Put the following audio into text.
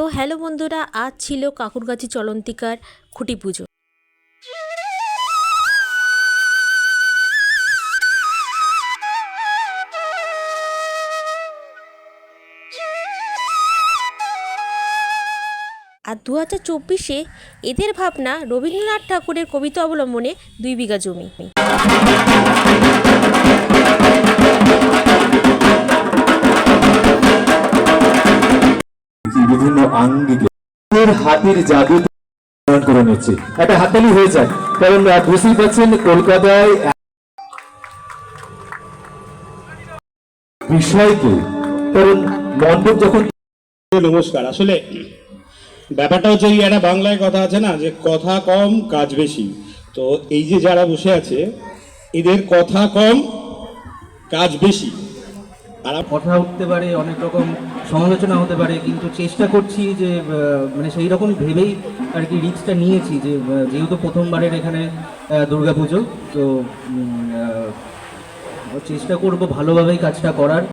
তো হ্যালো বন্ধুরা, আজ ছিল কাকুরগাছি চলন্তিকার খুঁটি পুজো। আর দু হাজার চব্বিশে এদের ভাবনা রবীন্দ্রনাথ ঠাকুরের কবিতা অবলম্বনে দুই বিঘা জমি। বিভিন্ন আঙ্গিকে হাতের জাদু করে নিচ্ছে। একটা হাততালি হয়ে যায়। কারণ বুঝতেই পারছেন, কলকাতায় বিষয়কে, কারণ মণ্ডপ যখন নমস্কার। আসলে ব্যাপারটা হচ্ছে একটা বাংলায় কথা আছে না, যে কথা কম, কাজ বেশি। তো এই যে যারা বসে আছে, এদের কথা কম, কাজ বেশি। কথা উঠতে পারে, অনেক রকম সমালোচনা হতে পারে, কিন্তু চেষ্টা করছি যে মানে সেই রকম ভেবেই আর কি রিক্সটা নিয়েছি যে যেহেতু প্রথমবারের এখানে দুর্গা পুজো তো চেষ্টা করব ভালোভাবেই কাজটা করার।